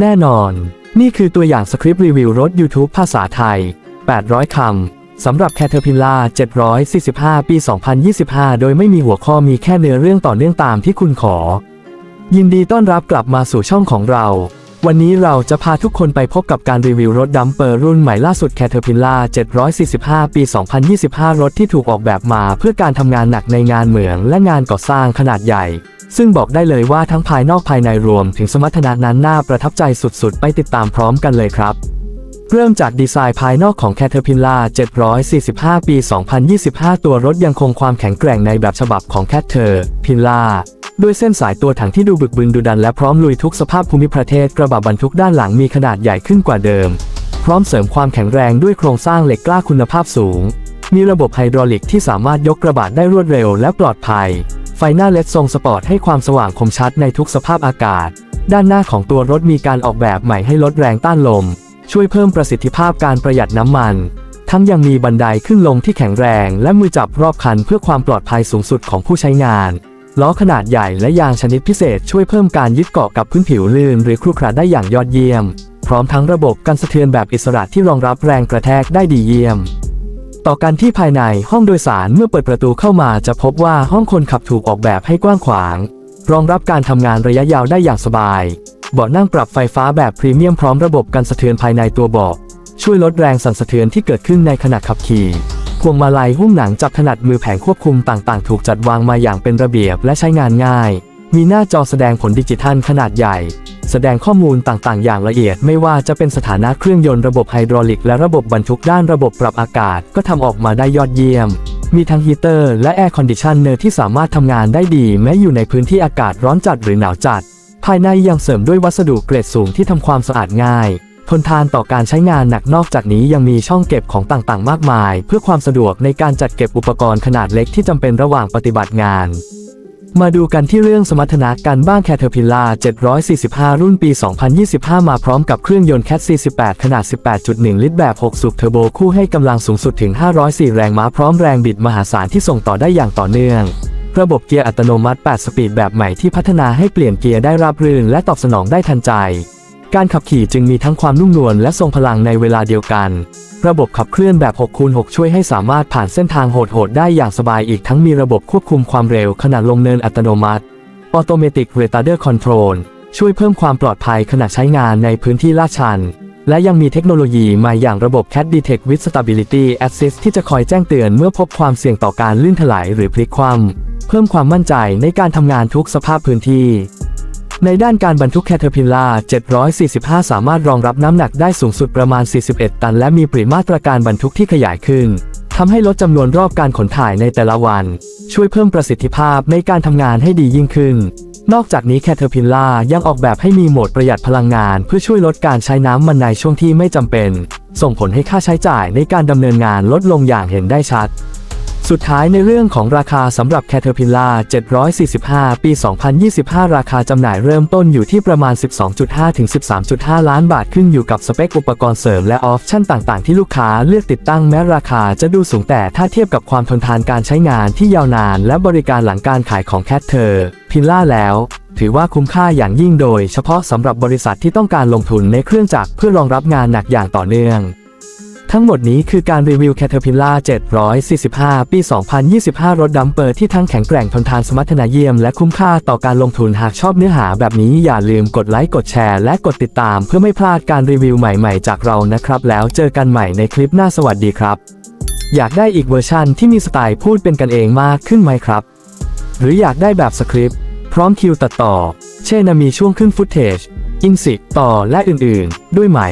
แน่นอน นี่คือตัวอย่างสคริปต์รีวิวรถ YouTube ภาษาไทย 800 คำ สำหรับ Caterpillar 745 ปี 2025 โดยไม่มีหัวข้อมีแค่เนื้อเรื่องต่อเนื่องตามที่คุณขอ ยินดีต้อนรับกลับมาสู่ช่องของเรา วันนี้เราจะพาทุกคนไปพบกับการรีวิวรถดัมเปอร์รุ่นใหม่ล่าสุด Caterpillar 745 ปี 2025 รถที่ถูกออกแบบมาเพื่อการทำงานหนักในงานเหมืองและงานก่อสร้างขนาดใหญ่ ซึ่งบอกได้เลยว่าทั้งภายนอกภายในรวมถึงสมรรถนะนั้นน่าประทับใจสุดๆ ไปติดตามพร้อมกันเลยครับ เริ่มจากดีไซน์ภายนอกของ Caterpillar 745 ปี 2025 ตัวรถยังคงความแข็งแกร่งในแบบฉบับของ Caterpillar ด้วยเส้นสายตัวถังที่ดูบึกบึนดุดันและพร้อมลุยทุกสภาพภูมิประเทศกระบะบรรทุกด้านหลังมีขนาดใหญ่ขึ้นกว่าเดิม พร้อมเสริมความแข็งแรงด้วยโครงสร้างเหล็กกล้าคุณภาพสูง มีระบบไฮดรอลิกที่สามารถยกกระบะได้รวดเร็วและปลอดภัย ไฟหน้าเลดทรงสปอร์ตให้ความสว่างคมชัดในทุกสภาพอากาศ ด้านหน้าของตัวรถมีการออกแบบใหม่ให้ลดแรงต้านลม ช่วยเพิ่มประสิทธิภาพการประหยัดน้ำมัน ทั้งยังมีบันไดขึ้นลงที่แข็งแรง และมือจับรอบคันเพื่อความปลอดภัยสูงสุดของผู้ใช้งานล้อขนาดใหญ่และยางชนิดพิเศษช่วยเพิ่มการยึดเกาะกับพื้นผิวลื่นหรือครุขระได้อย่างยอดเยี่ยม พร้อมทั้งระบบกันสะเทือนแบบอิสระที่รองรับแรงกระแทกได้ดีเยี่ยม ต่อกันที่ภายในห้องโดยสารเมื่อเปิดประตูเข้ามาจะพบว่าห้องคนขับถูกออกแบบให้กว้างขวาง รองรับการทำงานระยะยาวได้อย่างสบาย เบาะนั่งปรับไฟฟ้าแบบพรีเมียมพร้อมระบบกันสะเทือนภายในตัวเบาะช่วยลดแรงสั่นสะเทือนที่เกิดขึ้นในขณะขับขี่ พวงมาลัยหุ้มหนังจับถนัดมือแผงควบคุมต่างๆ ถูกจัดวางมาอย่างเป็นระเบียบและใช้งานง่าย มีหน้าจอแสดงผลดิจิทัลขนาดใหญ่ แสดงข้อมูลต่างๆ อย่างละเอียด ไม่ว่าจะเป็นสถานะเครื่องยนต์ระบบไฮดรอลิก และระบบบรรทุกด้านระบบปรับอากาศ ก็ทำออกมาได้ยอดเยี่ยม มีทั้งฮีเตอร์และแอร์คอนดิชันเนอร์ที่สามารถทำงานได้ดีแม้อยู่ในพื้นที่อากาศร้อนจัดหรือหนาวจัด ภายในยังเสริมด้วยวัสดุเกรดสูงที่ทำความสะอาดง่ายทนทานต่อการใช้งานหนักนอกจากนี้ยังมีช่องเก็บของต่างๆ มากมาย เพื่อความสะดวกในการจัดเก็บอุปกรณ์ขนาดเล็กที่จำเป็นระหว่างปฏิบัติงาน มาดูกันที่เรื่องสมรรถนะกันบ้าง Caterpillar 745 รุ่นปี 2025 มาพร้อมกับเครื่องยนต์ Cat 48 ขนาด 18.1 ลิตรแบบ 6 สูบเทอร์โบคู่ให้กำลังสูงสุดถึง 504 แรงม้าพร้อมแรงบิดมหาศาลที่ส่งต่อได้อย่างต่อเนื่อง ระบบเกียร์อัตโนมัติ 8 สปีดแบบใหม่ที่พัฒนาให้เปลี่ยนเกียร์ได้ราบรื่นและตอบสนองได้ทันใจ การขับขี่จึงมีทั้งความนุ่มนวลและทรงพลังในเวลาเดียวกัน ระบบขับเคลื่อนแบบ6คูณ6ช่วยให้สามารถผ่านเส้นทางโหดๆได้อย่างสบายอีกทั้งมีระบบควบคุมความเร็วขณะลงเนินอัตโนมัติ Automatic Retarder Control ช่วยเพิ่มความปลอดภัยขณะใช้งานในพื้นที่ลาดชัน และยังมีเทคโนโลยีมาอย่างระบบ Cat Detect with Stability Assist ที่จะคอยแจ้งเตือนเมื่อพบความเสี่ยงต่อการลื่นถลายหรือพลิกคว่ำเพิ่มความมั่นใจในการทำงานทุกสภาพพื้นที่ ในด้านการบรรทุก Caterpillar 745 สามารถรองรับน้ำหนักได้สูงสุดประมาณ 41 ตัน และมีปริมาตรการบรรทุกที่ขยายขึ้นทำให้ลดจำนวนรอบการขนถ่ายในแต่ละวัน ช่วยเพิ่มประสิทธิภาพในการทำงานให้ดียิ่งขึ้น นอกจากนี้ Caterpillar ยังออกแบบให้มีโหมดประหยัดพลังงาน เพื่อช่วยลดการใช้น้ำมันในช่วงที่ไม่จำเป็น ส่งผลให้ค่าใช้จ่ายในการดำเนินงานลดลงอย่างเห็นได้ชัด สุดท้ายในเรื่องของราคาสำหรับ Caterpillar 745 ปี 2025 ราคาจำหน่ายเริ่มต้นอยู่ที่ประมาณ 12.5 ถึง 13.5 ล้านบาทขึ้นอยู่กับสเปคอุปกรณ์เสริมและออปชั่นต่างๆ ที่ลูกค้าเลือกติดตั้งแม้ราคาจะดูสูงแต่ถ้าเทียบกับความทนทานการใช้งานที่ยาวนาน และบริการหลังการขายของ Caterpillar แล้ว ถือว่าคุ้มค่าอย่างยิ่งโดย เฉพาะสำหรับบริษัทที่ต้องการลงทุนในเครื่องจักรเพื่อรองรับงานหนักอย่างต่อเนื่อง ทั้งหมดนี้คือการรีวิว Caterpillar 745 ปี 2025 รถดัมเปอร์ที่ทั้งแข็งแกร่งทนทานสมรรถนะเยี่ยมและคุ้มค่าต่อการลงทุนหากชอบเนื้อหาแบบนี้อย่าลืมกดไลค์กดแชร์และกดติดตามเพื่อไม่พลาดการรีวิวใหม่ๆ จากเรานะครับ แล้วเจอกันใหม่ในคลิปหน้าสวัสดีครับ อยากได้อีกเวอร์ชันที่มีสไตล์พูดเป็นกันเองมากขึ้นไหมครับ หรืออยากได้แบบสคริปต์พร้อมคิวตัดต่อ เช่นมีช่วงขึ้นฟุตเทจอินสิต่อและอื่นๆ ด้วยไหม